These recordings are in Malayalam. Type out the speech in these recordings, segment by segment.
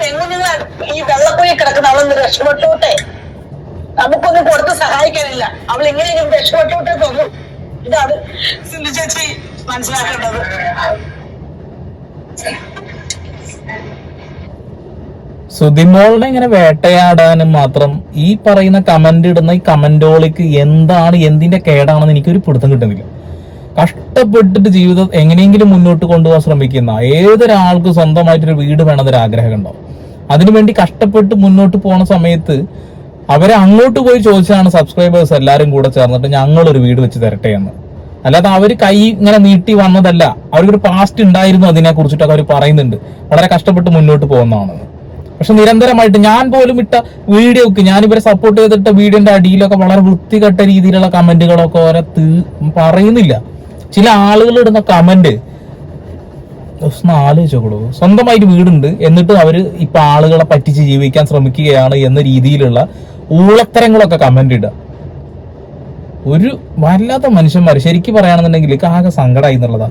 പെണ്ണുങ്ങൾ ഈ വെള്ളക്കുഴി കിടക്കുന്ന അവളൊന്ന് രക്ഷപ്പെട്ടോട്ടെ. നമുക്കൊന്നും കൊടുത്ത് സഹായിക്കാനില്ല. അവൾ എങ്ങനെയെങ്കിലും രക്ഷപ്പെട്ടോട്ടെ തോന്നും. ഇതാണ് സിന്ധു ചേച്ചി മനസ്സിലാക്കേണ്ടത്. സുതിമോളിനെ ഇങ്ങനെ വേട്ടയാടാനും മാത്രം ഈ പറയുന്ന കമന്റ് ഇടുന്ന ഈ കമന്റോളിക്ക് എന്താണ് എന്തിന്റെ കേടാണെന്ന് എനിക്കൊരു പിടുത്തം കിട്ടുന്നില്ല. കഷ്ടപ്പെട്ടിട്ട് ജീവിതം എങ്ങനെയെങ്കിലും മുന്നോട്ട് കൊണ്ടുപോകാൻ ശ്രമിക്കുന്ന ഏതൊരാൾക്ക് സ്വന്തമായിട്ടൊരു വീട് വേണമെന്നൊരു ആഗ്രഹം ഉണ്ടാവും. അതിനുവേണ്ടി കഷ്ടപ്പെട്ട് മുന്നോട്ട് പോണ സമയത്ത് അവരെ അങ്ങോട്ട് പോയി ചോദിച്ചാണ് സബ്സ്ക്രൈബേഴ്സ് എല്ലാവരും കൂടെ ചേർന്നിട്ട് ഞങ്ങളൊരു വീട് വെച്ച് തരട്ടെ എന്ന്. അല്ലാതെ അവർ കൈ ഇങ്ങനെ നീട്ടി വന്നതല്ല. അവർക്കൊരു പാസ്റ്റ് ഉണ്ടായിരുന്നു അതിനെ കുറിച്ചിട്ടൊക്കെ അവർ പറയുന്നുണ്ട്. വളരെ കഷ്ടപ്പെട്ട് മുന്നോട്ട് പോകുന്നതാണെന്ന്. പക്ഷെ നിരന്തരമായിട്ട് ഞാൻ പോലും ഇട്ട വീഡിയോക്ക് ഞാൻ ഇവരെ സപ്പോർട്ട് ചെയ്തിട്ട വീഡിയോന്റെ അടിയിലൊക്കെ വളരെ വൃത്തികെട്ട രീതിയിലുള്ള കമന്റുകളൊക്കെ ഓരോ പറയുന്നില്ല. ചില ആളുകൾ ഇടുന്ന കമന്റ് ആലോചിച്ചോളൂ സ്വന്തമായിട്ട് വീടുണ്ട്. എന്നിട്ട് അവർ ഇപ്പൊ ആളുകളെ പറ്റിച്ച് ജീവിക്കാൻ ശ്രമിക്കുകയാണ് എന്ന രീതിയിലുള്ള ഊളത്തരങ്ങളൊക്കെ കമന്റ് ഇടുക. ഒരു വല്ലാത്ത മനുഷ്യന്മാർ ശരിക്കും പറയുകയാണെന്നുണ്ടെങ്കിൽ ആകെ സങ്കടമായി എന്നുള്ളതാ.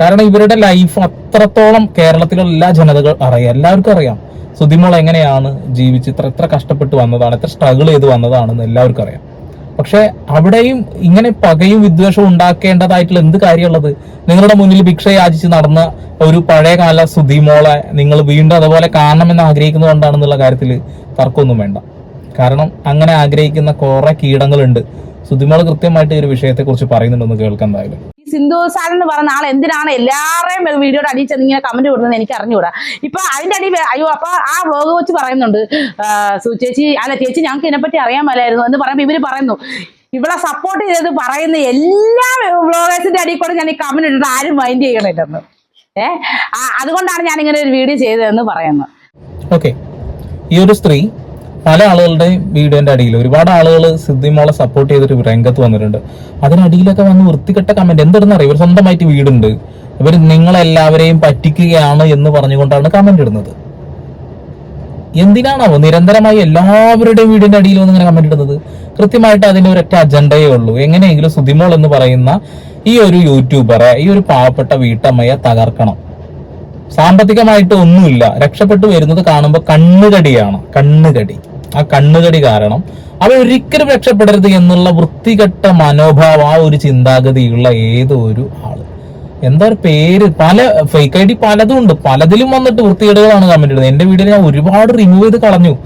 കാരണം ഇവരുടെ ലൈഫ് അത്രത്തോളം കേരളത്തിലുള്ള എല്ലാ ജനതകൾ അറിയാം. എല്ലാവർക്കും അറിയാം. സുധിമോൾ എങ്ങനെയാണ് ജീവിച്ച് ഇത്ര എത്ര കഷ്ടപ്പെട്ട് വന്നതാണ് എത്ര സ്ട്രഗിൾ ചെയ്ത് വന്നതാണെന്ന് എല്ലാവർക്കും അറിയാം. പക്ഷെ അവിടെയും ഇങ്ങനെ പകയും വിദ്വേഷവും ഉണ്ടാക്കേണ്ടതായിട്ടുള്ള എന്ത് കാര്യമുള്ളത്? നിങ്ങളുടെ മുന്നിൽ ഭിക്ഷ യാചിച്ച് നടന്ന ഒരു പഴയകാല സുധിമോളെ നിങ്ങൾ വീണ്ടും അതുപോലെ കാണണമെന്ന് ആഗ്രഹിക്കുന്നതുകൊണ്ടാണെന്നുള്ള കാര്യത്തിൽ തർക്കമൊന്നും വേണ്ട. കാരണം അങ്ങനെ ആഗ്രഹിക്കുന്ന കുറെ കീടങ്ങളുണ്ട്. സുധിമോൾ കൃത്യമായിട്ട് ഈ ഒരു വിഷയത്തെക്കുറിച്ച് പറയുന്നുണ്ടെന്ന് കേൾക്കാൻ എന്തായാലും. സിന്ധു സാൻ എന്ന് പറഞ്ഞ ആൾ എന്തിനാണ് എല്ലാവരെയും വീഡിയോയുടെ അടിയിൽ ചെന്ന് ഇങ്ങനെ കമന്റ് കൊടുക്കുന്നത് എനിക്ക് അറിഞ്ഞുകൂടാ. ഇപ്പൊ അതിന്റെ അടി അയ്യോ അപ്പൊ ആ വ്ലോഗ് വെച്ച് പറയുന്നുണ്ട് ചേച്ചി അല്ല ചേച്ചി ഞങ്ങൾക്ക് ഇതിനെപ്പറ്റി അറിയാൻ മേലായിരുന്നു എന്ന് പറയുമ്പോൾ ഇവർ പറയുന്നു ഇവളെ സപ്പോർട്ട് ചെയ്തത് പറയുന്ന എല്ലാ വ്ലോഗേഴ്സിന്റെ അടിയിൽ കൂടെ ഞാൻ ഈ കമന്റ് ഇട്ടിട്ട് ആരും മൈൻഡ് ചെയ്യണില്ലെന്ന്. ഏഹ് അതുകൊണ്ടാണ് ഞാൻ ഇങ്ങനെ ഒരു വീഡിയോ ചെയ്തതെന്ന് പറയുന്നത്. ഓക്കെ ഈ ഒരു സ്ത്രീ പല ആളുകളുടെയും വീഡിയോന്റെ അടിയിൽ ഒരുപാട് ആളുകൾ സിദ്ധിമോളെ സപ്പോർട്ട് ചെയ്തിട്ട് രംഗത്ത് വന്നിട്ടുണ്ട്. അതിനടിയിലൊക്കെ വന്ന് വൃത്തികെട്ട കമന്റ് എന്തിടുന്ന അറിയാം? ഇവർ സ്വന്തമായിട്ട് വീടുണ്ട്. ഇവർ നിങ്ങളെല്ലാവരെയും പറ്റിക്കുകയാണ് എന്ന് പറഞ്ഞുകൊണ്ടാണ് കമന്റ് ഇടുന്നത്. എന്തിനാണാവോ? നിരന്തരമായി എല്ലാവരുടെയും വീടിന്റെ അടിയിൽ വന്ന് ഇങ്ങനെ കമന്റ് ഇടുന്നത്. കൃത്യമായിട്ട് അതിന്റെ ഒരൊറ്റ അജണ്ടയേ ഉള്ളൂ. എങ്ങനെയെങ്കിലും സുധിമോൾ എന്ന് പറയുന്ന ഈ ഒരു യൂട്യൂബറെ ഈ ഒരു പാവപ്പെട്ട വീട്ടമ്മയെ തകർക്കണം. സാമ്പത്തികമായിട്ട് ഒന്നുമില്ല. രക്ഷപ്പെട്ടു വരുന്നത് കാണുമ്പോൾ കണ്ണുകടിയാണ്. കണ്ണുകടി. ആ കണ്ണുകടി കാരണം അവ ഒരിക്കലും രക്ഷപ്പെടരുത് എന്നുള്ള വൃത്തികെട്ട മനോഭാവം ആ ഒരു ചിന്താഗതിയുള്ള ഏതോ ഒരു ആൾ. എന്താ ഒരു പേര്? പല ഫേക്ക് ഐ ഡി പലതും ഉണ്ട്. പലതിലും വന്നിട്ട് വൃത്തികേടുകളാണ് കമന്റ് ഇടുന്നത്. എന്റെ വീഡിയോ ഞാൻ ഒരുപാട് റിമൂവ് ചെയ്ത് കളഞ്ഞു.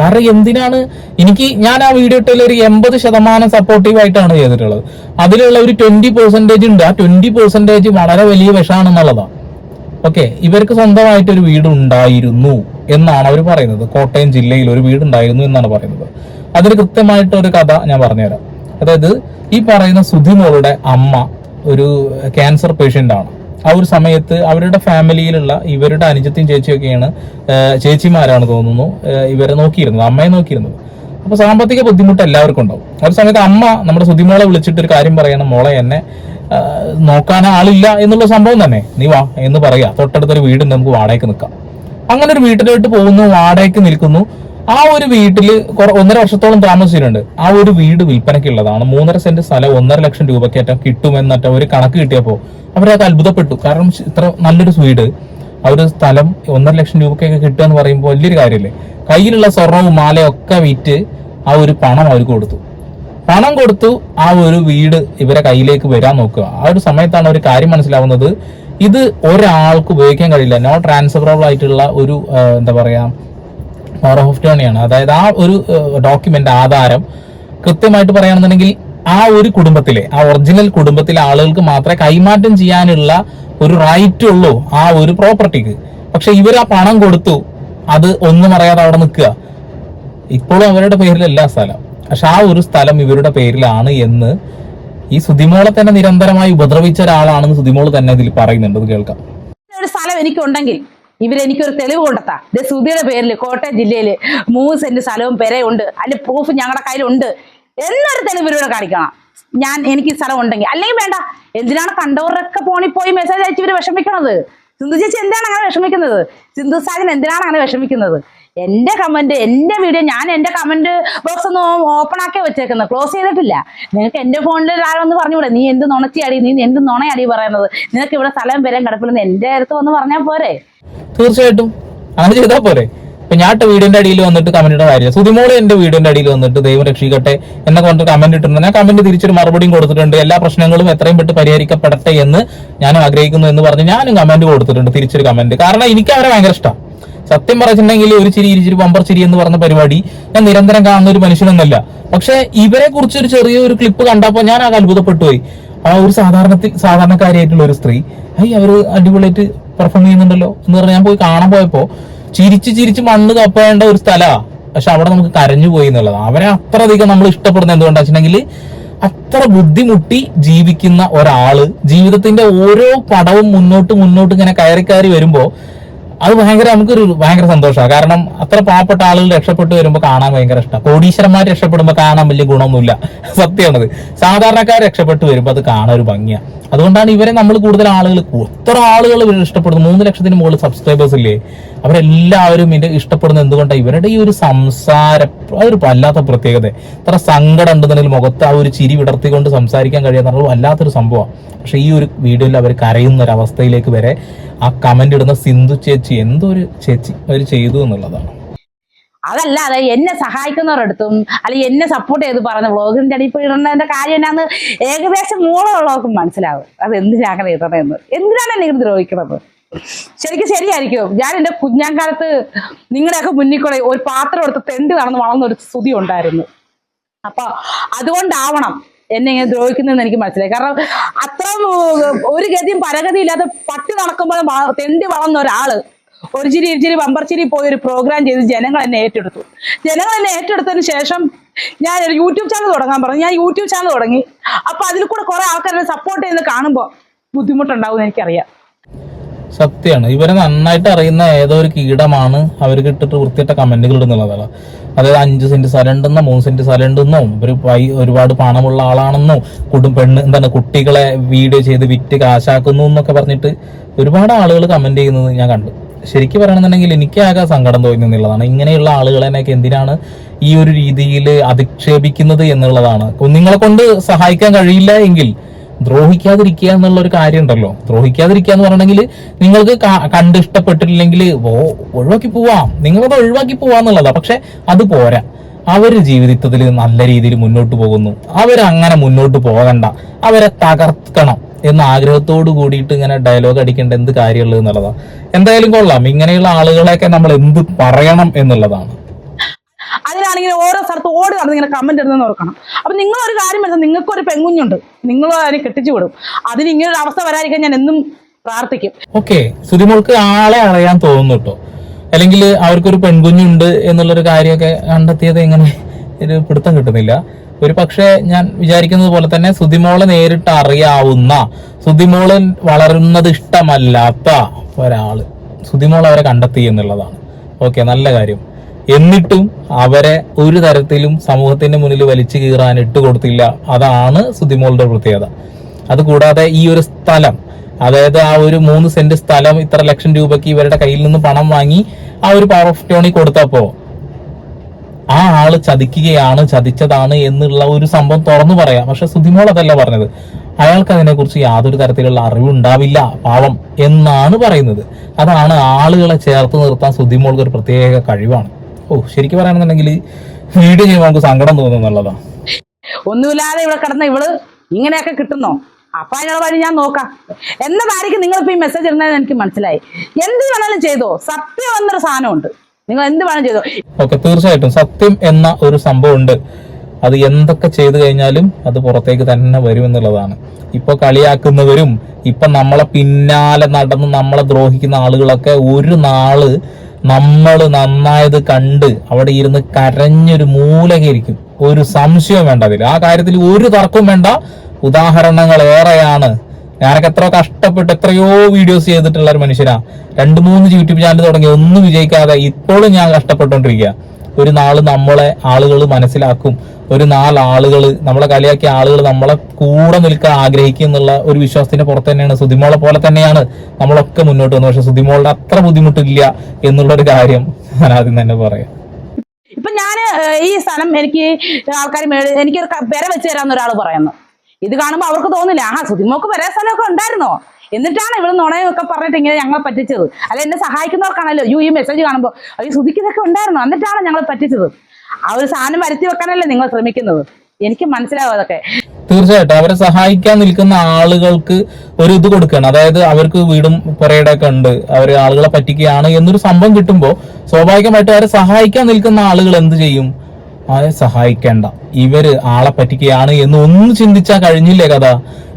കാരണം എന്തിനാണ്? എനിക്ക് ഞാൻ ആ വീഡിയോ ഇട്ടതിൽ ഒരു എൺപത് ശതമാനം സപ്പോർട്ടീവ് ആയിട്ടാണ് ചെയ്തിട്ടുള്ളത്. അതിലുള്ള ഒരു ട്വന്റി പെർസെന്റേജ് ഉണ്ട്. ആ ട്വന്റി പെർസെന്റേജ് വളരെ വലിയ വിഷമാണെന്നുള്ളതാണ്. ഓക്കെ ഇവർക്ക് സ്വന്തമായിട്ട് ഒരു വീട് ഉണ്ടായിരുന്നു എന്നാണ് അവർ പറയുന്നത്. കോട്ടയം ജില്ലയിൽ ഒരു വീട് ഉണ്ടായിരുന്നു എന്നാണ് പറയുന്നത്. അതിന് കൃത്യമായിട്ട് ഒരു കഥ ഞാൻ പറഞ്ഞുതരാം. അതായത് ഈ പറയുന്ന സുധിമോളുടെ അമ്മ ഒരു ക്യാൻസർ പേഷ്യന്റ് ആണ്. ആ ഒരു സമയത്ത് അവരുടെ ഫാമിലിയിലുള്ള ഇവരുടെ അനുജത്തിയും ചേച്ചിയൊക്കെയാണ് ചേച്ചിമാരാണ് തോന്നുന്നു ഇവരെ നോക്കിയിരുന്നത് അമ്മയെ നോക്കിയിരുന്നത്. അപ്പൊ സാമ്പത്തിക ബുദ്ധിമുട്ട് എല്ലാവർക്കും ഉണ്ടാവും. ആ ഒരു സമയത്ത് അമ്മ നമ്മുടെ സുധിമോളെ വിളിച്ചിട്ട് ഒരു കാര്യം പറയണം മോളെ എന്നെ നോക്കാൻ ആളില്ല എന്നുള്ള സംഭവം തന്നെ. നീ വാ എന്ന് പറയാ. തൊട്ടടുത്തൊരു വീടുണ്ട് നമുക്ക് വാടകയ്ക്ക് നിൽക്കാം. അങ്ങനെ ഒരു വീട്ടിലോട്ട് പോകുന്നു വാടകയ്ക്ക് നിൽക്കുന്നു. ആ ഒരു വീട്ടിൽ ഒന്നര വർഷത്തോളം താമസിച്ചിട്ടുണ്ട്. ആ ഒരു വീട് വിൽപ്പനയ്ക്കുള്ളതാണ്. മൂന്നര സെന്റ് സ്ഥലം ഒന്നര ലക്ഷം രൂപയ്ക്കേറ്റം കിട്ടുമെന്നറ്റ ഒരു കണക്ക് കിട്ടിയപ്പോൾ അവരത് അത്ഭുതപ്പെട്ടു. കാരണം ഇത്ര നല്ലൊരു വീട് ആ ഒരു സ്ഥലം ഒന്നര ലക്ഷം രൂപയ്ക്കൊക്കെ കിട്ടുക എന്ന് പറയുമ്പോൾ വലിയൊരു കാര്യമല്ലേ കയ്യിലുള്ള സ്വർണവും മാലയും ഒക്കെ വിറ്റ് ആ ഒരു പണം അവർക്ക് കൊടുത്തു. പണം കൊടുത്തു ആ ഒരു വീട് ഇവരെ കയ്യിലേക്ക് വരാൻ നോക്കുക. ആ ഒരു സമയത്താണ് ഒരു കാര്യം മനസ്സിലാവുന്നത്. ഇത് ഒരാൾക്ക് ഉപയോഗിക്കാൻ കഴിയില്ല. നോ ട്രാൻസ്ഫറബിൾ ആയിട്ടുള്ള ഒരു എന്താ പറയാ പവർ ഓഫ് ടേണിയാണ് അതായത് ആ ഒരു ഡോക്യുമെന്റ് ആധാരം കൃത്യമായിട്ട് പറയുകയാണെന്നുണ്ടെങ്കിൽ ആ ഒരു കുടുംബത്തിലെ ആ ഒറിജിനൽ കുടുംബത്തിലെ ആളുകൾക്ക് മാത്രമേ കൈമാറ്റം ചെയ്യാനുള്ള ഒരു റൈറ്റ് ഉള്ളൂ ആ ഒരു പ്രോപ്പർട്ടിക്ക് പക്ഷെ ഇവർ ആ പണം കൊടുത്തു. അത് ഒന്നും അറിയാതെ അവിടെ നിൽക്കുക. ഇപ്പോഴും അവരുടെ പേരിലല്ല സ്ഥലം. പക്ഷെ ആ ഒരു സ്ഥലം ഇവരുടെ പേരിലാണ് എന്ന് ഈ സുതിമോളെ തന്നെ നിരന്തരമായി ഉപദ്രവിച്ച ഒരാളാണെന്ന് സുതിമോൾ തന്നെ ഇതിൽ പറയുന്നുണ്ട്. കേൾക്കാം. ഒരു സ്ഥലം എനിക്കുണ്ടെങ്കിൽ ഇവരെനിക്കൊരു തെളിവ് കൊണ്ടെത്താം. ഇത് പേരിൽ കോട്ടയം ജില്ലയിൽ മൂന്ന് സെന്റ് സ്ഥലവും പെരയുണ്ട്. അതിന്റെ പ്രൂഫ് ഞങ്ങളുടെ കയ്യിലുണ്ട്. എന്നൊരു തെളിവ് ഇവരോട് കാണിക്കണം. ഞാൻ എനിക്ക് സ്ഥലം ഉണ്ടെങ്കിൽ. അല്ലെങ്കിൽ വേണ്ട. എന്തിനാണ് കണ്ടവരൊക്കെ ഫോണിൽ പോയി മെസ്സേജ് അയച്ച് ഇവർ വിഷമിക്കണത്? സിന്ധു ചേച്ചി എന്താണ് അങ്ങനെ വിഷമിക്കുന്നത്? സിന്ധു സാജൻ എന്തിനാണ് അങ്ങനെ വിഷമിക്കുന്നത്? എന്റെ കമന്റ് എന്റെ വീഡിയോ ഞാൻ എന്റെ കമന്റ് ബോക്സ് ഒന്ന് ഓപ്പൺ ആക്കി വെച്ചേക്കുന്നത് ക്ലോസ് ചെയ്തിട്ടില്ല. നിങ്ങൾക്ക് എന്റെ ഫോണിൽ ആരൊന്ന് പറഞ്ഞുകൂടെ? നീ എന്ത് നുണച്ചിയാടി? നീ എന്ത് നുണയാടി പറയുന്നത്? നിനക്ക് ഇവിടെ സ്ഥലം വരാൻ കിടപ്പില്ലെന്ന് എന്റെ അടുത്ത് വന്ന് പറഞ്ഞാൽ പോരെ. തീർച്ചയായിട്ടും. അങ്ങനെ ചെയ്താൽ പോരെ. ഇപ്പൊ ഞാൻ വീടിന്റെ അടിയിൽ വന്നിട്ട് കമന്റ് ഇടാൻ സുതിമോൾ എന്റെ വീഡിയോന്റെ അടിയിൽ വന്നിട്ട് ദൈവം രക്ഷിക്കട്ടെ എന്നെ കൊണ്ട് കമന്റ് ഇട്ടിട്ടുണ്ട്. ഞാൻ കമന്റ് തിരിച്ചൊരു മറുപടിയും കൊടുത്തിട്ടുണ്ട്. എല്ലാ പ്രശ്നങ്ങളും എത്രയും പെട്ട് പരിഹരിക്കപ്പെടട്ടെ എന്ന് ഞാൻ ആഗ്രഹിക്കുന്നു എന്ന് പറഞ്ഞ് ഞാനും കമന്റ് കൊടുത്തിട്ടുണ്ട് തിരിച്ചൊരു കമന്റ് കാരണം എനിക്ക് അവരെ ഭയങ്കര ഇഷ്ടം. സത്യം പറഞ്ഞിട്ടുണ്ടെങ്കിൽ ഒരു ചിരി ഇരിച്ചിരി പമ്പർ ചിരി എന്ന് പറഞ്ഞ പരിപാടി ഞാൻ നിരന്തരം കാണുന്ന ഒരു മനുഷ്യനൊന്നല്ല. പക്ഷെ ഇവരെ കുറിച്ച് ഒരു ചെറിയ ഒരു ക്ലിപ്പ് കണ്ടപ്പോൾ ഞാൻ ആകെ അത്ഭുതപ്പെട്ടു പോയി. ആ ഒരു സാധാരണത്തിൽ സാധാരണക്കാരിയായിട്ടുള്ള ഒരു സ്ത്രീ ഐ അവർ അടിപൊളിയായിട്ട് പെർഫോം ചെയ്യുന്നുണ്ടല്ലോ എന്ന് പറഞ്ഞ് ഞാൻ പോയി കാണാൻ പോയപ്പോ ചിരിച്ച് ചിരിച്ച് മണ്ണ് കപ്പേണ്ട ഒരു സ്ഥലാ. പക്ഷെ അവിടെ നമുക്ക് കരഞ്ഞു പോയി എന്നുള്ളത്. അവരെ അത്രയധികം നമ്മൾ ഇഷ്ടപ്പെടുന്നത് എന്തുകൊണ്ടാ വെച്ചിട്ടുണ്ടെങ്കിൽ അത്ര ബുദ്ധിമുട്ടി ജീവിക്കുന്ന ഒരാൾ ജീവിതത്തിന്റെ ഓരോ പടവും മുന്നോട്ട് മുന്നോട്ട് ഇങ്ങനെ കയറി കയറി വരുമ്പോ അത് ഭയങ്കര നമുക്കൊരു ഭയങ്കര സന്തോഷമാണ്. കാരണം അത്ര പാവപ്പെട്ട ആളുകൾ രക്ഷപ്പെട്ട് വരുമ്പോൾ കാണാൻ ഭയങ്കര ഇഷ്ടം. കോടീശ്വരന്മാർ രക്ഷപ്പെടുമ്പോൾ കാണാൻ വലിയ ഗുണമൊന്നുമില്ല. സത്യമാണത്. സാധാരണക്കാർ രക്ഷപ്പെട്ട് വരുമ്പോൾ അത് കാണാൻ ഒരു ഭംഗിയാണ് അതുകൊണ്ടാണ് ഇവരെ നമ്മൾ കൂടുതൽ ആളുകൾ എത്ര ആളുകൾ ഇവർ ഇഷ്ടപ്പെടുന്നു? മൂന്ന് ലക്ഷത്തിന് മുകളിൽ സബ്സ്ക്രൈബേഴ്സ് ഇല്ലേ? അവരെല്ലാവരും ഇതിന്റെ ഇഷ്ടപ്പെടുന്നത് എന്തുകൊണ്ടാണ് ഇവരുടെ ഈ ഒരു സംസാര അതൊരു വല്ലാത്ത പ്രത്യേകത. ഇത്ര സങ്കടം ഉണ്ടെന്നുണ്ടെങ്കിൽ മുഖത്ത് ആ ഒരു ചിരി വിടർത്തിക്കൊണ്ട് സംസാരിക്കാൻ കഴിയാന്നുള്ള വല്ലാത്തൊരു സംഭവമാണ് പക്ഷെ ഈ ഒരു വീഡിയോയിൽ അവർ കരയുന്ന ഒരു അവസ്ഥയിലേക്ക് വരെ ആ കമന്റ് ഇടുന്ന സിന്ധു ചേച്ചി എന്തൊരു ചേച്ചി അവർ ചെയ്തു എന്നുള്ളതാണ്. അതല്ലാതെ എന്നെ സഹായിക്കുന്നവരടുത്തും അല്ലെങ്കിൽ എന്നെ സപ്പോർട്ട് ചെയ്ത് പറഞ്ഞ വ്ളോഗിന്റെ അടിയിൽ പോയി കാര്യം എന്നാന്ന് ഏകദേശം മൂളമുള്ളവർക്കും മനസ്സിലാവും. അത് എന്തിനാ അങ്ങനെ ഇടണമെന്ന് എന്തിനാണ് എന്നെ ദ്രോഹിക്കുന്നത് ശരിക്കും ശരിയായിരിക്കും. ഞാൻ എന്റെ കുഞ്ഞാങ്കാലത്ത് നിങ്ങളുടെയൊക്കെ മുന്നിൽ കൂടെ ഒരു പാത്രം എടുത്ത് തെണ്ടി നടന്ന് വളർന്ന ഒരു സ്തുതി ഉണ്ടായിരുന്നു. അപ്പൊ അതുകൊണ്ടാവണം എന്നെ ഇങ്ങനെ ദ്രോഹിക്കുന്നതെന്ന് എനിക്ക് മനസ്സിലായി. കാരണം അത്ര ഒരു ഗതിയും പരഗതി ഇല്ലാതെ പട്ടി നടക്കുമ്പോൾ തെണ്ടി വളർന്ന ഒരാൾ ഒരു ചിരി ഇരുചിരി ബമ്പർച്ചിരി പോയി ഒരു പ്രോഗ്രാം ചെയ്ത് ജനങ്ങൾ എന്നെ ഏറ്റെടുത്തു. ജനങ്ങൾ എന്നെ ഏറ്റെടുത്തതിന് ശേഷം ഞാൻ ഒരു യൂട്യൂബ് ചാനൽ തുടങ്ങാൻ പറഞ്ഞു. ഞാൻ യൂട്യൂബ് ചാനൽ തുടങ്ങി. അപ്പൊ അതിൽ കൂടെ കുറെ ആൾക്കാരെ സപ്പോർട്ട് ചെയ്യുന്നത് കാണുമ്പോൾ ബുദ്ധിമുട്ടുണ്ടാവും എനിക്കറിയാം. സത്യമാണ് ഇവരെ നന്നായിട്ട് അറിയുന്ന ഏതോ ഒരു കീടമാണ് അവർക്ക് ഇട്ടിട്ട് വൃത്തിയിട്ട കമന്റുകൾ ഇടുന്നുള്ളതാണ്. അതായത് അഞ്ച് സെന്റ് സ്ഥലം ഉണ്ടെന്നോ മൂന്ന് സെന്റ് സ്ഥലം ഉണ്ടെന്നോ ഒരു ഒരുപാട് പണമുള്ള ആളാണെന്നോ കുടും പെണ്ണ് എന്താണ് കുട്ടികളെ വീഡിയോ ചെയ്ത് വിറ്റ് കാശാക്കുന്നു എന്നൊക്കെ പറഞ്ഞിട്ട് ഒരുപാട് ആളുകൾ കമന്റ് ചെയ്യുന്നത് ഞാൻ കണ്ടു. ശരിക്കും പറയണമെന്നുണ്ടെങ്കിൽ എനിക്ക് ആകെ സങ്കടം തോന്നി എന്നുള്ളതാണ്. ഇങ്ങനെയുള്ള ആളുകളെന്നൊക്കെ എന്തിനാണ് ഈ ഒരു രീതിയിൽ അധിക്ഷേപിക്കുന്നത് എന്നുള്ളതാണ്. നിങ്ങളെ കൊണ്ട് സഹായിക്കാൻ കഴിയില്ല എങ്കിൽ ദ്രോഹിക്കാതിരിക്കുക എന്നുള്ള ഒരു കാര്യം ഉണ്ടല്ലോ ദ്രോഹിക്കാതിരിക്കുക എന്ന് പറഞ്ഞിട്ടുണ്ടെങ്കിൽ നിങ്ങൾക്ക് കണ്ട് ഇഷ്ടപ്പെട്ടിട്ടില്ലെങ്കിൽ ഓ ഒഴിവാക്കി പോവാം. നിങ്ങളത് ഒഴിവാക്കി പോവാന്നുള്ളതാ പക്ഷെ അത് പോരാ. അവർ ജീവിതത്തിൽ നല്ല രീതിയിൽ മുന്നോട്ട് പോകുന്നു. അവരങ്ങനെ മുന്നോട്ട് പോകണ്ട. അവരെ തകർക്കണം എന്ന ആഗ്രഹത്തോട് കൂടിയിട്ട് ഇങ്ങനെ ഡയലോഗ് അടിക്കേണ്ട എന്ത് കാര്യമുള്ളത് എന്നുള്ളതാണ് എന്തായാലും കൊള്ളാം. ഇങ്ങനെയുള്ള ആളുകളെയൊക്കെ നമ്മൾ എന്ത് പറയണം എന്നുള്ളതാണ്. അതിനാണെങ്കിൽ ഓരോ സ്ഥലത്ത് ഓടി നടന്ന് ഇങ്ങനെ കമന്റ് ഇടുന്നതെന്ന് ഓർക്കണം. അപ്പൊ നിങ്ങൾ ഒരു കാര്യം വരുന്നത് നിങ്ങൾക്ക് ഒരു പെങ്കുഞ്ഞുണ്ട്. നിങ്ങൾ അതിനെ കെട്ടിച്ചു വിടും. അതിന് ഇങ്ങനെ ഒരു അവസ്ഥ വരാതിരിക്കാൻ ഞാൻ എന്നും പ്രാർത്ഥിക്കും. ഓക്കെ സുതിമോൾക്ക് ആളെ അറിയാൻ തോന്നുന്നു കേട്ടോ അല്ലെങ്കിൽ അവർക്കൊരു പെൺകുഞ്ഞുണ്ട് എന്നുള്ളൊരു കാര്യമൊക്കെ കണ്ടെത്തിയത് എങ്ങനെ? ഒരു പിടുത്തം കിട്ടുന്നില്ല. ഒരു പക്ഷേ ഞാൻ വിചാരിക്കുന്നത് പോലെ തന്നെ സുതിമോളെ നേരിട്ട് അറിയാവുന്ന സുതിമോൾ വളരുന്നത് ഇഷ്ടമല്ലാത്ത ഒരാൾ സുതിമോൾ അവരെ കണ്ടെത്തി എന്നുള്ളതാണ്. ഓക്കെ നല്ല കാര്യം. എന്നിട്ടും അവരെ ഒരു തരത്തിലും സമൂഹത്തിന്റെ മുന്നിൽ വലിച്ചു കീറാൻ ഇട്ട് കൊടുത്തില്ല. അതാണ് സുതിമോളുടെ പ്രത്യേകത. അതുകൂടാതെ ഈ ഒരു സ്ഥലം അതായത് ആ ഒരു മൂന്ന് സെന്റ് സ്ഥലം ഇത്ര ലക്ഷം രൂപയ്ക്ക് ഇവരുടെ കയ്യിൽ നിന്ന് പണം വാങ്ങി ആ ഒരു പവർ ഓഫ് ടോണി കൊടുത്തപ്പോ ആ ആൾ ചതിക്കുകയാണ് ചതിച്ചതാണ് എന്നുള്ള ഒരു സംഭവം തുറന്നു പറയാം. പക്ഷെ സുധിമോൾ അതല്ല പറഞ്ഞത്. അയാൾക്ക് അതിനെക്കുറിച്ച് യാതൊരു തരത്തിലുള്ള അറിവുണ്ടാവില്ല പാവം എന്നാണ് പറയുന്നത്. അതാണ് ആളുകളെ ചേർത്ത് നിർത്താൻ സുധിമോൾക്ക് ഒരു പ്രത്യേക കഴിവാണ്. ഓ ശരിക്കും പറയുകയാണെന്നുണ്ടെങ്കിൽ വീഡിയോ ചെയ്യുമ്പോൾ നമുക്ക് സങ്കടം തോന്നുന്നുള്ളതാ ഒന്നുമില്ലാതെ ഇവിടെ കിടന്ന ഇവൾ ഇങ്ങനെയൊക്കെ കിട്ടുന്നോ? അപ്പൊ അതിനുള്ള വഴി ഞാൻ നോക്കാം. എന്നതായിരിക്കും നിങ്ങൾ ഇപ്പൊ ഈ മെസ്സേജ് ഇടുന്നതെന്ന് എനിക്ക് മനസ്സിലായി. എന്ത് വേണേലും ചെയ്തോ? സത്യം എന്നൊരു സാധനമുണ്ട്. നിങ്ങൾ എന്ത് വേണം ചെയ്തോ? ഓക്കെ തീർച്ചയായിട്ടും സത്യം എന്ന ഒരു സംഭവം ഉണ്ട് അത് എന്തൊക്കെ ചെയ്തു കഴിഞ്ഞാലും അത് പുറത്തേക്ക് തന്നെ വരും എന്നുള്ളതാണ്. ഇപ്പൊ കളിയാക്കുന്നവരും ഇപ്പൊ നമ്മളെ പിന്നാലെ നടന്ന് നമ്മളെ ദ്രോഹിക്കുന്ന ആളുകളൊക്കെ ഒരു നാൾ നമ്മൾ നന്നായത് കണ്ട് അവിടെ ഇരുന്ന് കരഞ്ഞൊരു മൂലകരിക്കും ഒരു സംശയവും വേണ്ട അതിൽ ആ കാര്യത്തിൽ ഒരു തർക്കവും വേണ്ട. ഉദാഹരണങ്ങൾ ഏറെയാണ്. ഞാനൊക്കെ എത്ര കഷ്ടപ്പെട്ട് എത്രയോ വീഡിയോസ് ചെയ്തിട്ടുള്ള ഒരു മനുഷ്യനാ. രണ്ട് മൂന്ന് യൂട്യൂബ് ചാനൽ തുടങ്ങി. ഒന്നും വിജയിക്കാതെ ഇപ്പോഴും ഞാൻ കഷ്ടപ്പെട്ടുകൊണ്ടിരിക്കുക. ഒരു നാൾ നമ്മളെ ആളുകൾ മനസ്സിലാക്കും. ഒരു നാല് ആളുകൾ നമ്മളെ കളിയാക്കിയ ആളുകൾ നമ്മളെ കൂടെ നിൽക്കാൻ ആഗ്രഹിക്കും എന്നുള്ള ഒരു വിശ്വാസത്തിന്റെ പുറത്ത് തന്നെയാണ്. സുതിമോളെ പോലെ തന്നെയാണ് നമ്മളൊക്കെ മുന്നോട്ട് വന്നത്. പക്ഷെ സുതിമോളുടെ അത്ര ബുദ്ധിമുട്ടില്ല എന്നുള്ള ഒരു കാര്യം ഞാൻ ആദ്യം തന്നെ പറയാം. ഇപ്പൊ ഞാൻ ഈ സ്ഥലം എനിക്ക് ആൾക്കാർ എനിക്ക് പെര വെച്ച് തരാമെന്ന് ഒരാൾ പറയുന്നു. ഇത് കാണുമ്പോൾ അവർക്ക് തോന്നില്ല ആ സുതിമോക്ക് വരാൻ സ്ഥലമൊക്കെ ഉണ്ടായിരുന്നോ? എന്നിട്ടാണ് ഇവിടെ നുണയൊക്കെ പറഞ്ഞിട്ട് ഇങ്ങനെ ഞങ്ങളെ പറ്റിച്ചത്. അല്ല എന്നെ സഹായിക്കുന്നവർക്കാണല്ലോ യു ഈ മെസ്സേജ് കാണുമ്പോൾ അയ്യോ സുധിക്കുന്നൊക്കെ ഉണ്ടായിരുന്നു? എന്നിട്ടാണ് ഞങ്ങളെ പറ്റിച്ചത്. ആ ഒരു സാധനം വരുത്തി വെക്കാനല്ലേ നിങ്ങൾ ശ്രമിക്കുന്നത്. എനിക്ക് മനസ്സിലാവും അതൊക്കെ. തീർച്ചയായിട്ടും അവരെ സഹായിക്കാൻ നിൽക്കുന്ന ആളുകൾക്ക് ഒരു ഇത് കൊടുക്കണം. അതായത് അവർക്ക് വീടും പുരയുടെ ഒക്കെ ഉണ്ട് അവർ ആളുകളെ പറ്റിക്കുകയാണ് എന്നൊരു സംഭവം കിട്ടുമ്പോൾ സ്വാഭാവികമായിട്ടും അവരെ സഹായിക്കാൻ നിൽക്കുന്ന ആളുകൾ എന്ത് ചെയ്യും? അവരെ സഹായിക്കേണ്ട? ഇവർ ആളെ പറ്റിക്കുകയാണ് എന്ന് ഒന്നും ചിന്തിച്ചാൽ കഴിഞ്ഞില്ലേ കഥ?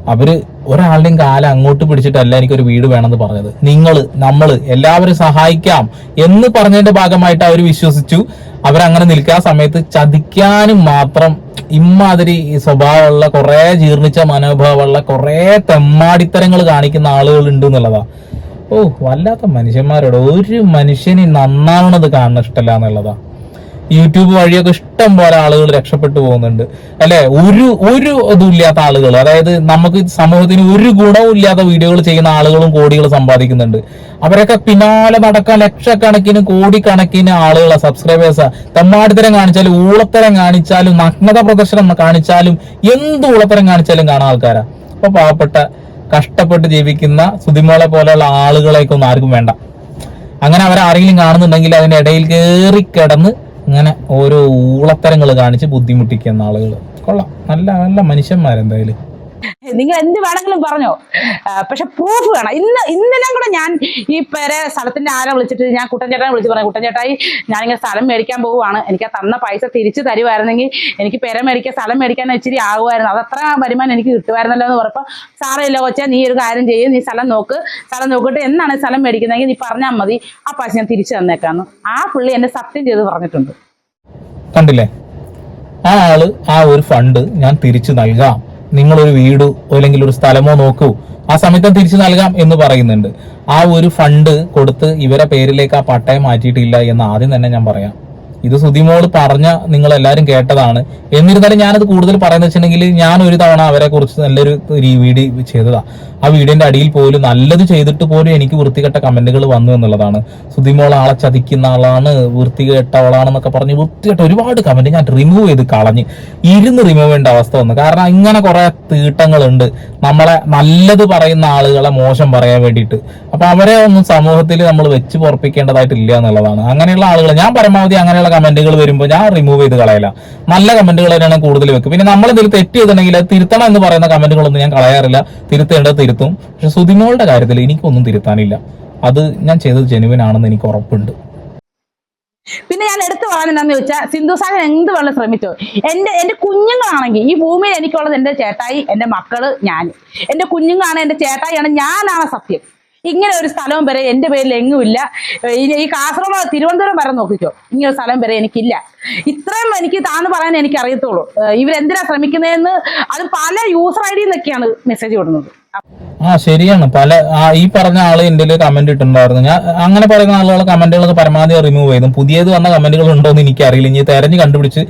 അവർ ഒരാളുടെയും കാലം അങ്ങോട്ട് പിടിച്ചിട്ടല്ല എനിക്കൊരു വീട് വേണമെന്ന് പറഞ്ഞത്. നിങ്ങൾ നമ്മൾ എല്ലാവരും സഹായിക്കാം എന്ന് പറഞ്ഞതിന്റെ ഭാഗമായിട്ട് അവർ വിശ്വസിച്ചു. അവരങ്ങനെ നിൽക്കാൻ സമയത്ത് ചതിക്കാനും മാത്രം ഇമ്മാതിരി സ്വഭാവമുള്ള കുറെ ജീർണിച്ച മനോഭാവമുള്ള കുറെ തെമ്മാടിത്തരങ്ങൾ കാണിക്കുന്ന ആളുകൾ ഉണ്ട് എന്നുള്ളതാ. ഓ വല്ലാത്ത മനുഷ്യന്മാരോട് ഒരു മനുഷ്യനെ നന്നാവണത് കാണുന്ന ഇഷ്ടമല്ല എന്നുള്ളതാ. യൂട്യൂബ് വഴിയൊക്കെ ഇഷ്ടം പോലെ ആളുകൾ രക്ഷപ്പെട്ടു പോകുന്നുണ്ട്. അല്ലെ? ഒരു ഒരു ഇതും ഇല്ലാത്ത ആളുകൾ അതായത് നമുക്ക് സമൂഹത്തിന് ഒരു ഗുണവും ഇല്ലാത്ത വീഡിയോകൾ ചെയ്യുന്ന ആളുകളും കോടികൾ സമ്പാദിക്കുന്നുണ്ട്. അവരൊക്കെ പിന്നാലെ നടക്കാൻ ലക്ഷക്കണക്കിന് കോടിക്കണക്കിന് ആളുകളെ സബ്സ്ക്രൈബേഴ്സ് തെമ്മാടിത്തരം കാണിച്ചാലും ഊളത്തരം കാണിച്ചാലും നഗ്നത പ്രദർശനം കാണിച്ചാലും എന്ത് ഊളത്തരം കാണിച്ചാലും കാണാൻ ആൾക്കാരാ. അപ്പൊ പാവപ്പെട്ട കഷ്ടപ്പെട്ട് ജീവിക്കുന്ന സുതിമോളെ പോലെയുള്ള ആളുകളെയൊക്കെ ആർക്കും വേണ്ട. അങ്ങനെ അവരാരെങ്കിലും കാണുന്നുണ്ടെങ്കിൽ അതിന്റെ ഇടയിൽ കയറി കിടന്ന് ഇങ്ങനെ ഓരോ ഊളത്തരങ്ങൾ കാണിച്ച് ബുദ്ധിമുട്ടിക്കുന്ന ആളുകൾ കൊള്ളാം. നല്ല നല്ല മനുഷ്യന്മാരെന്തായാലും. നിങ്ങൾ എന്ത് വേണമെങ്കിലും പറഞ്ഞോ. പക്ഷെ പ്രൂഫ് വേണം. ഇന്ന് ഇന്നലെ കൂടെ ഞാൻ ഈ പേരെ സ്ഥലത്തിന്റെ ആരെ വിളിച്ചിട്ട് ഞാൻ കുട്ടൻചേട്ടനെ വിളിച്ച് പറഞ്ഞു കുട്ടൻചേട്ടായി ഞാനിങ്ങനെ സ്ഥലം മേടിക്കാൻ പോവുകയാണ് എനിക്ക് ആ തന്ന പൈസ തിരിച്ചു തരുമായിരുന്നെങ്കിൽ എനിക്ക് പേരെ മേടിക്കാൻ സ്ഥലം മേടിക്കാൻ ഇച്ചിരി ആകുമായിരുന്നു അത് അത്ര വരുമാനം എനിക്ക് കിട്ടുമായിരുന്നല്ലോ എന്ന് പറഞ്ഞപ്പോൾ സാറേല്ലോ കൊച്ചാ നീ ഒരു കാര്യം ചെയ്യും നീ സ്ഥലം നോക്ക്. സ്ഥലം നോക്കിയിട്ട് എന്നാണ് സ്ഥലം മേടിക്കുന്നതെങ്കിൽ നീ പറഞ്ഞാൽ മതി. ആ പൈസ ഞാൻ തിരിച്ചു തന്നേക്കാന്ന്. ആ പുള്ളി എന്നെ സത്യം ചെയ്ത് പറഞ്ഞിട്ടുണ്ട്. കണ്ടില്ലേ? ആ ആൾ ആ ഒരു ഫണ്ട് ഞാൻ തിരിച്ചു നൽകാം. നിങ്ങളൊരു വീടോ അല്ലെങ്കിൽ ഒരു സ്ഥലമോ നോക്കൂ. ആ സമയത്ത് തിരിച്ചു നൽകാം എന്ന് പറയുന്നുണ്ട്. ആ ഒരു ഫണ്ട് കൊടുത്ത് ഇവരെ പേരിലേക്ക് ആ പട്ടയം മാറ്റിയിട്ടില്ല എന്ന് ആദ്യം തന്നെ ഞാൻ പറയാം. ഇത് മോൾ പറഞ്ഞ നിങ്ങൾ എല്ലാവരും കേട്ടതാണ്. എന്നിരുന്നാലും ഞാനത് കൂടുതൽ പറയുന്നത് വെച്ചിട്ടുണ്ടെങ്കിൽ ഞാൻ ഒരു തവണ അവരെ കുറിച്ച് നല്ലൊരു വീഡിയോ ചെയ്തതാ. ആ വീഡിയോന്റെ അടിയിൽ പോലും നല്ലത് ചെയ്തിട്ട് പോലും എനിക്ക് വൃത്തികെട്ട കമന്റുകൾ വന്നു എന്നുള്ളതാണ്. സുധിമോൾ ആളെ ചതിക്കുന്ന ആളാണ് വൃത്തികെട്ട ആളാണെന്നൊക്കെ പറഞ്ഞ് വൃത്തികെട്ട ഒരുപാട് കമന്റ് ഞാൻ റിമൂവ് ചെയ്ത് കളഞ്ഞ് ഇരുന്ന് റിമൂവ് ചെയ്യേണ്ട അവസ്ഥ വന്നു. കാരണം ഇങ്ങനെ കുറെ തീട്ടങ്ങളുണ്ട്. നമ്മളെ നല്ലത് പറയുന്ന ആളുകളെ മോശം പറയാൻ വേണ്ടിയിട്ട്. അപ്പൊ അവരെ ഒന്നും സമൂഹത്തിൽ നമ്മൾ വെച്ച് പൊറപ്പിക്കേണ്ടതായിട്ടില്ല എന്നുള്ളതാണ്. അങ്ങനെയുള്ള ആളുകൾ ഞാൻ പരമാവധി അങ്ങനെയുള്ള കമന്റുകൾ വരുമ്പോൾ ഞാൻ റിമൂവ് ചെയ്ത് കളയില്ല നല്ല കമന്റുകൾ തന്നെയാണ് കൂടുതൽ വെക്കും. പിന്നെ നമ്മൾ ഇതിൽ തെറ്റ് ചെയ്തിട്ടുണ്ടെങ്കിൽ തിരുത്തണം എന്ന് പറയുന്ന കമന്റുകളൊന്നും ഞാൻ കളയാറില്ല. തിരുത്തേണ്ടത് തിരുത്തും. പക്ഷെ സുതിമോളുടെ കാര്യത്തിൽ എനിക്കൊന്നും തിരുത്താനില്ല. അത് ഞാൻ ചെയ്തത് ജെനുവിൻ ആണെന്ന് എനിക്ക് ഉറപ്പുണ്ട്. പിന്നെ ഞാൻ എടുത്തു പറയാൻ എന്താന്ന് ചോദിച്ചാൽ സിന്ധു സാഗർ എന്ത് വേണം ശ്രമിച്ചു? എന്റെ എന്റെ കുഞ്ഞുങ്ങളാണെങ്കിൽ ഈ ഭൂമിയിൽ എനിക്കുള്ളത് എന്റെ ചേട്ടായി എന്റെ മക്കൾ ഞാൻ എന്റെ കുഞ്ഞുങ്ങളാണ് എന്റെ ചേട്ടായിയാണ് ഞാനാണ് സത്യം. ഇങ്ങനെ ഒരു സ്ഥലം വരെ എന്റെ പേരിൽ എങ്ങുമില്ല ഈ കാസർഗോഡ് തിരുവനന്തപുരം വരെ നോക്കിക്കോ. ഇങ്ങനെ ഒരു സ്ഥലം വരെ എനിക്കില്ല. ഇത്രയും എനിക്ക് താന്ന് പറയാൻ എനിക്ക് അറിയത്തുള്ളൂ ഇവരെന്തിനാ ശ്രമിക്കുന്നതെന്ന് അത് പല യൂസർ ഐ ഡിന്നൊക്കെയാണ് മെസ്സേജ് വിടുന്നത് ആ ശരിയാണ്. പല ഈ പറഞ്ഞ ആൾ എന്റെ കമന്റ് ഇട്ടിട്ടുണ്ടായിരുന്നു. ഞാൻ അങ്ങനെ പറയുന്ന ആളുകളെ കമന്റുകളൊക്കെ പരമാവധി റിമൂവ് ചെയ്തു പുതിയത് വന്ന കമന്റുകൾ ഉണ്ടോ എന്ന് എനിക്കറിയില്ല. ഇനി തെരഞ്ഞു കണ്ടുപിടിച്ച്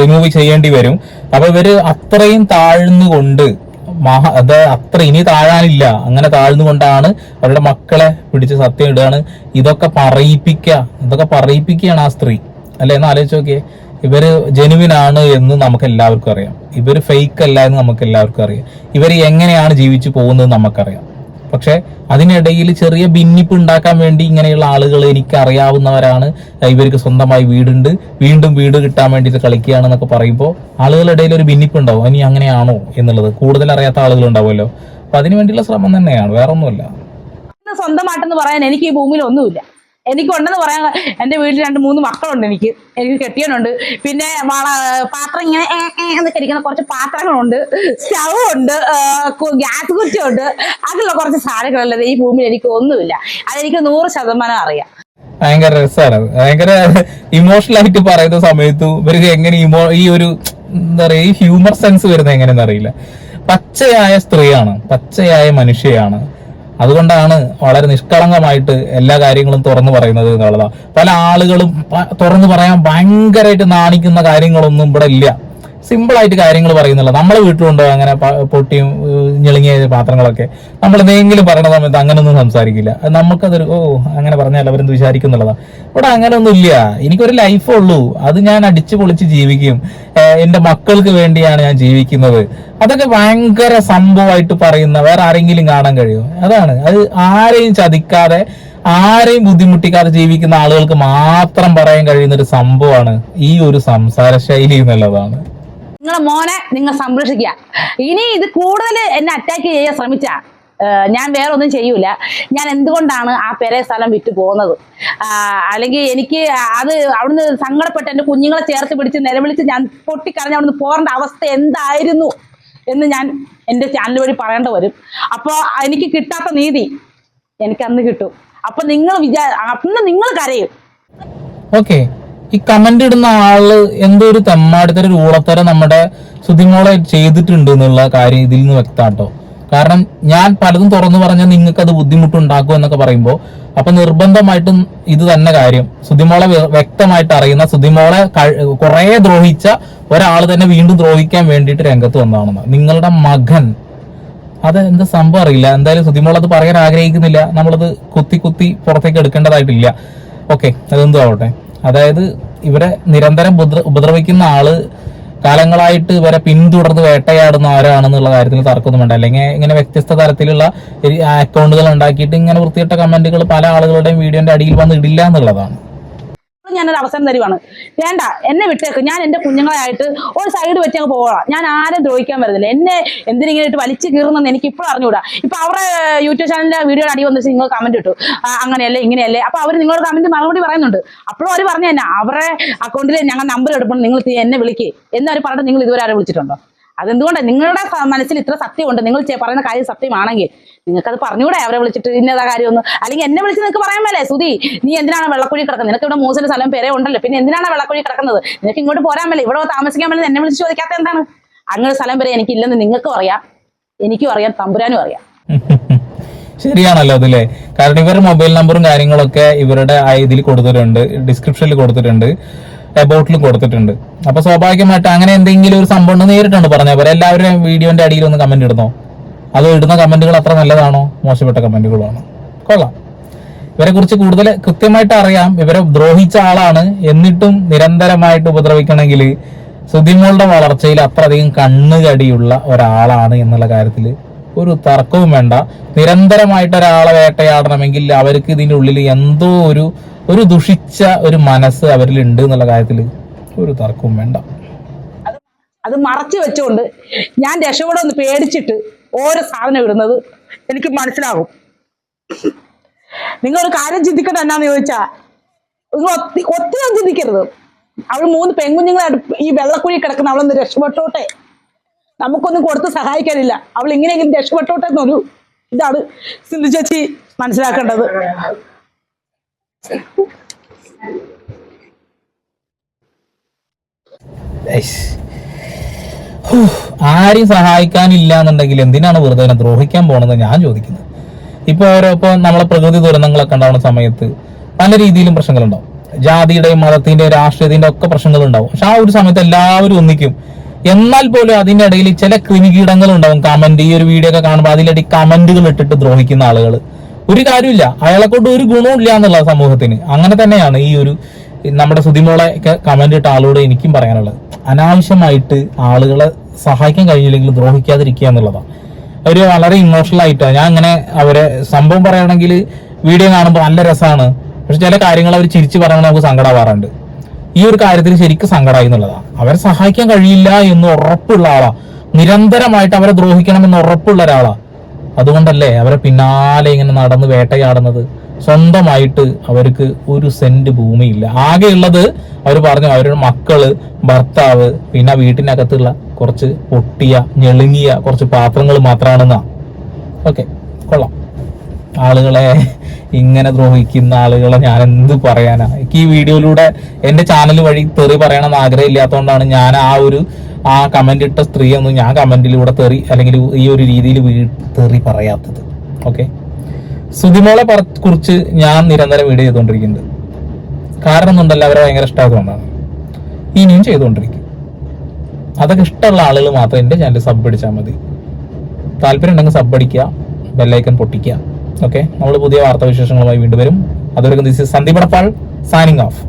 റിമൂവ് ചെയ്യേണ്ടി വരും. അപ്പൊ ഇവർ അത്രയും താഴ്ന്നുകൊണ്ട് മഹാ അത് അത്ര ഇനി താഴാനില്ല. അങ്ങനെ താഴ്ന്നുകൊണ്ടാണ് അവരുടെ മക്കളെ പിടിച്ച് സത്യം ഇടുകയാണ്. ഇതൊക്കെ പറയിപ്പിക്ക ഇതൊക്കെ പറയിപ്പിക്കുകയാണ് ആ സ്ത്രീ. അല്ലെ? എന്ന് ആലോചിച്ച് നോക്കിയേ. ഇവർ ജെനുവിൻ ആണ് എന്ന് നമുക്ക് എല്ലാവർക്കും അറിയാം. ഇവർ ഫേക്ക് അല്ല എന്ന് നമുക്ക് എല്ലാവർക്കും അറിയാം. ഇവർ എങ്ങനെയാണ് ജീവിച്ചു പോകുന്നത് നമുക്കറിയാം. പക്ഷെ അതിനിടയിൽ ചെറിയ ഭിന്നിപ്പ് ഉണ്ടാക്കാൻ വേണ്ടി ഇങ്ങനെയുള്ള ആളുകൾ എനിക്ക് അറിയാവുന്നവരാണ് ഇവർക്ക് സ്വന്തമായി വീടുണ്ട്. വീണ്ടും വീട് കിട്ടാൻ വേണ്ടിയിട്ട് കളിക്കുകയാണെന്നൊക്കെ പറയുമ്പോൾ ആളുകളുടെ ഒരു ഭിന്നിപ്പ് ഉണ്ടാവും. ഇനി അങ്ങനെയാണോ എന്നുള്ളത് കൂടുതൽ അറിയാത്ത ആളുകൾ ഉണ്ടാവുമല്ലോ. അപ്പൊ അതിനു വേണ്ടിയുള്ള ശ്രമം തന്നെയാണ്. വേറെ ഒന്നുമല്ല ഇന്ന് സ്വന്തമായിട്ടെന്ന് പറയാൻ എനിക്ക് ഈ ഭൂമിയിൽ ഒന്നുമില്ല. എനിക്കുണ്ടെന്ന് പറയാൻ എന്റെ വീട്ടിൽ രണ്ട് മൂന്ന് മക്കളുണ്ട് എനിക്ക്. എനിക്ക് കെട്ടിയനുണ്ട് പിന്നെ വള പാത്രം ഇങ്ങനെ എന്നൊക്കെ കുറച്ച് പാത്രങ്ങളുണ്ട്. സ്റ്റൗ ഉണ്ട് ഗ്യാസ് കുറ്റിയുണ്ട്. അതിലുള്ള കുറച്ച് സാധനങ്ങളുള്ളത് ഈ ഭൂമിയിൽ എനിക്ക് ഒന്നുമില്ല. അതെനിക്ക് നൂറ് ശതമാനം അറിയാം. ഭയങ്കര രസമാണ്. ഭയങ്കര ഇമോഷണൽ ആയിട്ട് പറയുന്ന സമയത്ത് ഇവർക്ക് എങ്ങനെ ഇമോ ഈ ഒരു എന്താ പറയാ ഈ ഹ്യൂമർ സെൻസ് വരുന്നത് എങ്ങനെയെന്ന് അറിയില്ല. പച്ചയായ സ്ത്രീയാണ്. പച്ചയായ മനുഷ്യയാണ്. അതുകൊണ്ടാണ് വളരെ നിഷ്കളങ്കമായിട്ട് എല്ലാ കാര്യങ്ങളും തുറന്നു പറയുന്നത് എന്നുള്ളതാണ്. പല ആളുകളും തുറന്നു പറയാൻ ഭയങ്കരമായിട്ട് നാണിക്കുന്ന കാര്യങ്ങളൊന്നും ഇവിടെ ഇല്ല. സിമ്പിൾ ആയിട്ട് കാര്യങ്ങൾ പറയുന്നില്ല. നമ്മളെ വീട്ടിലുണ്ടോ അങ്ങനെ പൊട്ടിയും ഞെളിങ്ങിയ പാത്രങ്ങളൊക്കെ? നമ്മൾ എന്തെങ്കിലും പറയുന്ന സമയത്ത് അങ്ങനെയൊന്നും സംസാരിക്കില്ല. നമുക്കതൊരു ഓ അങ്ങനെ പറഞ്ഞാൽ അവരെന്ത് വിചാരിക്കുന്നുള്ളതാ. ഇവിടെ അങ്ങനെയൊന്നും ഇല്ല എനിക്കൊരു ലൈഫ് ഉള്ളൂ. അത് ഞാൻ അടിച്ചു പൊളിച്ച് ജീവിക്കും. എന്റെ മക്കൾക്ക് വേണ്ടിയാണ് ഞാൻ ജീവിക്കുന്നത്. അതൊക്കെ ഭയങ്കര സംഭവമായിട്ട് പറയുന്ന വേറെ ആരെങ്കിലും കാണാൻ കഴിയുമോ? അതാണ്. അത് ആരെയും ചതിക്കാതെ ആരെയും ബുദ്ധിമുട്ടിക്കാതെ ജീവിക്കുന്ന ആളുകൾക്ക് മാത്രം പറയാൻ കഴിയുന്ന ഒരു സംഭവമാണ് ഈ ഒരു സംസാര ശൈലി എന്നുള്ളതാണ്. നിങ്ങളെ മോനെ നിങ്ങൾ സംരക്ഷിക്കുക. ഇനി ഇത് കൂടുതൽ എന്നെ അറ്റാക്ക് ചെയ്യാൻ ശ്രമിച്ച ഞാൻ വേറെ ഒന്നും ചെയ്യൂല. ഞാൻ എന്തുകൊണ്ടാണ് ആ പെരേ സ്ഥലം വിറ്റ് പോകുന്നത്? അല്ലെങ്കിൽ എനിക്ക് അത് അവിടുന്ന് സങ്കടപ്പെട്ട് എന്റെ കുഞ്ഞുങ്ങളെ ചേർത്ത് പിടിച്ച് നിലവിളിച്ച് ഞാൻ പൊട്ടിക്കരഞ്ഞ് അവിടുന്ന് പോകേണ്ട അവസ്ഥ എന്തായിരുന്നു എന്ന് ഞാൻ എന്റെ ചാനൽ വഴി പറയേണ്ട വരും. അപ്പോൾ എനിക്ക് കിട്ടാത്ത നീതി എനിക്ക് അന്ന് കിട്ടും. അപ്പൊ നിങ്ങൾ വിചാ അന്ന് നിങ്ങൾ കരയും. ഓക്കെ ഈ കമന്റ് ഇടുന്ന ആൾ എന്തോ ഒരു തെമ്മാടിത്തര ഒരു ഊളത്തര നമ്മുടെ സുധിമോളെ ചെയ്തിട്ടുണ്ട് എന്നുള്ള കാര്യം ഇതിൽ നിന്ന് വ്യക്തമാട്ടോ. കാരണം ഞാൻ പലതും തുറന്നു പറഞ്ഞാൽ നിങ്ങൾക്ക് അത് ബുദ്ധിമുട്ടുണ്ടാക്കും എന്നൊക്കെ പറയുമ്പോൾ അപ്പൊ നിർബന്ധമായിട്ടും ഇത് തന്നെ കാര്യം. സുധിമോളെ വ്യക്തമായിട്ട് അറിയുന്ന സുധിമോളെ കുറെ ദ്രോഹിച്ച ഒരാൾ തന്നെ വീണ്ടും ദ്രോഹിക്കാൻ വേണ്ടിയിട്ട് രംഗത്ത് വന്നതാണെന്ന്. നിങ്ങളുടെ മകൻ. അത് എന്താ സംഭവം അറിയില്ല. എന്തായാലും സുധിമോൾ അത് പറയാൻ ആഗ്രഹിക്കുന്നില്ല. നമ്മളത് കുത്തി കുത്തി പുറത്തേക്ക് എടുക്കേണ്ടതായിട്ടില്ല. ഓക്കെ അതെന്തോ ആവട്ടെ. അതായത് ഇവരെ നിരന്തരം ഉപദ്ര- ഉപദ്രവിക്കുന്ന ആൾ കാലങ്ങളായിട്ട് ഇവരെ പിന്തുടർന്ന് വേട്ടയാടുന്ന ആരാണെന്നുള്ള കാര്യത്തിൽ തർക്കമൊന്നും വേണ്ട അല്ലെങ്കിൽ ഇങ്ങനെ വ്യത്യസ്ത തരത്തിലുള്ള അക്കൗണ്ടുകൾ ഉണ്ടാക്കിയിട്ട് ഇങ്ങനെ വൃത്തിയിട്ട കമന്റുകൾ പല ആളുകളുടെയും വീഡിയോന്റെ അടിയിൽ വന്ന് ഇടില്ല എന്നുള്ളതാണ്. ഞാനൊരു അവസരം തരുവാണ്. വേണ്ട എന്നെ വിട്ടേക്ക്. ഞാൻ എന്റെ കുഞ്ഞുങ്ങളായിട്ട് ഒരു സൈഡ് വെച്ച് അങ്ങ് പോകാം ഞാൻ ആരും ദ്രോഹിക്കാൻ വരുന്നില്ല. എന്നെ എന്തിനെങ്കിലും ഇട്ട് വലിച്ചു കീറുന്നെന്ന് എനിക്ക് ഇപ്പോൾ അറിഞ്ഞുകൂടാ. ഇപ്പൊ അവരുടെ യൂട്യൂബ് ചാനലിന്റെ വീഡിയോ അടി വന്നിട്ട് നിങ്ങൾ കമന്റ് ഇട്ടു. അങ്ങനെയല്ലേ ഇങ്ങനെയല്ലേ? അപ്പൊ അവർ നിങ്ങളുടെ കമന്റ് മറുപടി പറയുന്നുണ്ട്. അപ്പോഴും അവർ പറഞ്ഞു തന്നെ അവരുടെ അക്കൗണ്ടിൽ ഞങ്ങൾ നമ്പർ എടുക്കണം നിങ്ങൾ എന്നെ വിളിക്കേ. എന്നവർ പറഞ്ഞിട്ട് നിങ്ങൾ ഇതുവരെ ആരെ വിളിച്ചിട്ടുണ്ടോ? അതെന്തുകൊണ്ടാണ് നിങ്ങളുടെ മനസ്സിൽ ഇത്ര സത്യമുണ്ട്. നിങ്ങൾ പറയുന്ന കാര്യം സത്യമാണെങ്കിൽ നിങ്ങൾക്കത് പറഞ്ഞുകൂടെ അവരെ വിളിച്ചിട്ട് ഇന്നതാ കാര്യമൊന്നും അല്ലെങ്കിൽ എന്നെ വിളിച്ച് നിങ്ങൾക്ക് പറയാൻ മേലേ. സുധി നീ എന്തിനാണ് വെള്ളക്കുഴി കിടക്കുന്നത്? നിനക്ക് ഇവിടെ മൂസിന്റെ സ്ഥലം പേരെ ഉണ്ടല്ലോ. പിന്നെ എന്തിനാണ് വെള്ളക്കുഴി കിടക്കുന്നത്? നിനക്ക് ഇങ്ങോട്ട് പോരാൻ മേലെ. ഇവിടെ താമസിക്കാൻ മേലെ എന്നെ വിളിച്ച് ചോദിക്കാത്ത എന്താണ്? അങ്ങനെ സ്ഥലം വരെ എനിക്കില്ലെന്ന് നിങ്ങൾക്കും അറിയാം. എനിക്കും അറിയാം. തമ്പുരാനും അറിയാം. ശരിയാണല്ലോ അതല്ലേ കാരണം ഇവരുടെ മൊബൈൽ നമ്പറും കാര്യങ്ങളൊക്കെ ഇവരുടെ ഇതിൽ കൊടുത്തിട്ടുണ്ട്. ഡിസ്ക്രിപ്ഷനിൽ കൊടുത്തിട്ടുണ്ട്. എബൌട്ടിലും കൊടുത്തിട്ടുണ്ട്. അപ്പൊ സ്വാഭാവികമായിട്ട് അങ്ങനെ എന്തെങ്കിലും ഒരു സംഭവം നേരിട്ടുണ്ട് പറഞ്ഞ പോലെ. എല്ലാവരും വീഡിയോന്റെ അടിയിൽ ഒന്ന് കമന്റ് ഇടുന്നോ അതോ ഇടുന്ന കമന്റുകൾ അത്ര നല്ലതാണോ? മോശപ്പെട്ട കമന്റുകളാണോ കൊള്ളാം. ഇവരെ കുറിച്ച് കൂടുതൽ കൃത്യമായിട്ട് അറിയാം. ഇവരെ ദ്രോഹിച്ച ആളാണ്. എന്നിട്ടും നിരന്തരമായിട്ട് ഉപദ്രവിക്കണമെങ്കിൽ സുധിമോളുടെ വളർച്ചയിൽ അത്രയധികം കണ്ണുകടിയുള്ള ഒരാളാണ് എന്നുള്ള കാര്യത്തിൽ ഒരു തർക്കവും വേണ്ട. നിരന്തരമായിട്ട് ഒരാളെ വേട്ടയാടണമെങ്കിൽ അവർക്ക് ഇതിന്റെ ഉള്ളിൽ എന്തോ ഒരു ഒരു ദുഷിച്ച ഒരു മനസ്സ് അവരിൽ ഉണ്ട് എന്നുള്ള കാര്യത്തിൽ ഒരു തർക്കവും വേണ്ട. അത് മറച്ചു വെച്ചുകൊണ്ട് ഞാൻ രക്ഷപ്പെടുമെന്ന് പേടിച്ചിട്ട് ഓരോ സാധനം ഇടുന്നത് എനിക്ക് മനസ്സിലാകും. നിങ്ങൾ ഒരു കാര്യം ചിന്തിക്കണം എന്നാന്ന് ചോദിച്ചാ നിങ്ങൾ ഒത്തി ഒത്തിരി ചിന്തിക്കരുത്. അവൾ മൂന്ന് പെൺകുഞ്ഞുങ്ങളെ ഈ വെള്ളക്കുഴി കിടക്കുന്ന അവളൊന്ന് രക്ഷപ്പെട്ടോട്ടെ. നമുക്കൊന്നും കൊടുത്ത് സഹായിക്കാനില്ല. അവൾ ഇങ്ങനെയെങ്കിലും രക്ഷപ്പെട്ടോട്ടെ എന്നൊരു ഇതാണ് സിന്ധു ചേച്ചി മനസ്സിലാക്കേണ്ടത്. eish. ആരെയും സഹായിക്കാനില്ല എന്നുണ്ടെങ്കിൽ എന്തിനാണ് വെറുതെ ദ്രോഹിക്കാൻ പോണെന്ന് ഞാൻ ചോദിക്കുന്നത് ഇപ്പൊ ഓരോ ഇപ്പൊ നമ്മളെ പ്രകൃതി ദുരന്തങ്ങളൊക്കെ ഉണ്ടാവുന്ന സമയത്ത് പല രീതിയിലും പ്രശ്നങ്ങളുണ്ടാവും. ജാതിയുടെയും മതത്തിന്റെയും രാഷ്ട്രീയത്തിന്റെ ഒക്കെ പ്രശ്നങ്ങളുണ്ടാവും. പക്ഷെ ആ ഒരു സമയത്ത് എല്ലാവരും ഒന്നിക്കും. എന്നാൽ പോലും അതിന്റെ ഇടയിൽ ചില ക്രിമികീടങ്ങൾ ഉണ്ടാവും കമന്റ് ഈ ഒരു വീഡിയോ ഒക്കെ കാണുമ്പോൾ അതിലടി കമന്റുകൾ ഇട്ടിട്ട് ദ്രോഹിക്കുന്ന ആളുകൾ ഒരു കാര്യമില്ല. അയാളെ കൊണ്ട് ഒരു ഗുണവും ഇല്ല എന്നുള്ള സമൂഹത്തിന്. അങ്ങനെ തന്നെയാണ് ഈ ഒരു നമ്മുടെ സുതിമോളെ ഒക്കെ കമന്റ് ഇട്ട ആളോട് എനിക്കും പറയാനുള്ളത്. അനാവശ്യമായിട്ട് ആളുകളെ സഹായിക്കാൻ കഴിയില്ലെങ്കിൽ ദ്രോഹിക്കാതിരിക്കുക എന്നുള്ളതാണ്. അവർ വളരെ ഇമോഷണൽ ആയിട്ടാണ് ഞാൻ അങ്ങനെ അവരെ സംഭവം പറയുകയാണെങ്കിൽ വീഡിയോ കാണുമ്പോൾ നല്ല രസമാണ്. പക്ഷെ ചില കാര്യങ്ങൾ അവർ ചിരിച്ചു പറയുമ്പോൾ നമുക്ക് സങ്കടമാവാറുണ്ട് ഈ ഒരു കാര്യത്തിൽ ശരിക്കും സങ്കടമായി എന്നുള്ളതാണ് അവരെ സഹായിക്കാൻ കഴിയില്ല എന്ന് ഉറപ്പുള്ള ആളാ. നിരന്തരമായിട്ട് അവരെ ദ്രോഹിക്കണം എന്ന് ഉറപ്പുള്ള ഒരാളാ. അതുകൊണ്ടല്ലേ അവരെ പിന്നാലെ ഇങ്ങനെ നടന്ന് വേട്ടയാടുന്നത്? സ്വന്തമായിട്ട് അവർക്ക് ഒരു സെന്റ് ഭൂമിയില്ല. ആകെയുള്ളത് അവർ പറഞ്ഞു അവരുടെ മക്കൾ ഭർത്താവ് പിന്നെ വീട്ടിനകത്തുള്ള കുറച്ച് പൊട്ടിയ ഞെളുങ്ങിയ കുറച്ച് പാത്രങ്ങൾ മാത്രമാണെന്നാ. ഓക്കെ കൊള്ളാം. ആളുകളെ ഇങ്ങനെ ദ്രോഹിക്കുന്ന ആളുകളെ ഞാൻ എന്ത് പറയാനാ? എനിക്ക് ഈ വീഡിയോയിലൂടെ എന്റെ ചാനൽ വഴി തെറി പറയണമെന്ന് ആഗ്രഹം ഇല്ലാത്തതുകൊണ്ടാണ് ഞാൻ ആ ഒരു ആ കമന്റ് ഇട്ട സ്ത്രീ ഒന്നും ഞാൻ കമന്റിലൂടെ തെറി അല്ലെങ്കിൽ ഈ ഒരു രീതിയിൽ തെറി പറയാത്തത്. ഓക്കെ? സുതിമോളെ കുറിച്ച് ഞാൻ നിരന്തരം വീഡിയോ ചെയ്തുകൊണ്ടിരിക്കുന്നുണ്ട്. കാരണം ഒന്നുണ്ടല്ലോ അവരെ ഭയങ്കര ഇഷ്ടമായതുകൊണ്ടാണ്. ഇനിയും ചെയ്തുകൊണ്ടിരിക്കും. അതൊക്കെ ഇഷ്ടമുള്ള ആളുകൾ മാത്രം എന്റെ ചാനൽ സബ് അടിച്ചാൽ മതി. താല്പര്യം ഉണ്ടെങ്കിൽ സബ് അടിക്കുക ബെല്ലൈക്കൺ പൊട്ടിക്കുക. ഓക്കെ നമ്മൾ പുതിയ വാർത്താവിശേഷങ്ങളുമായി വീണ്ടും വരും. അതുവരെ this Sandeep Adappal signing off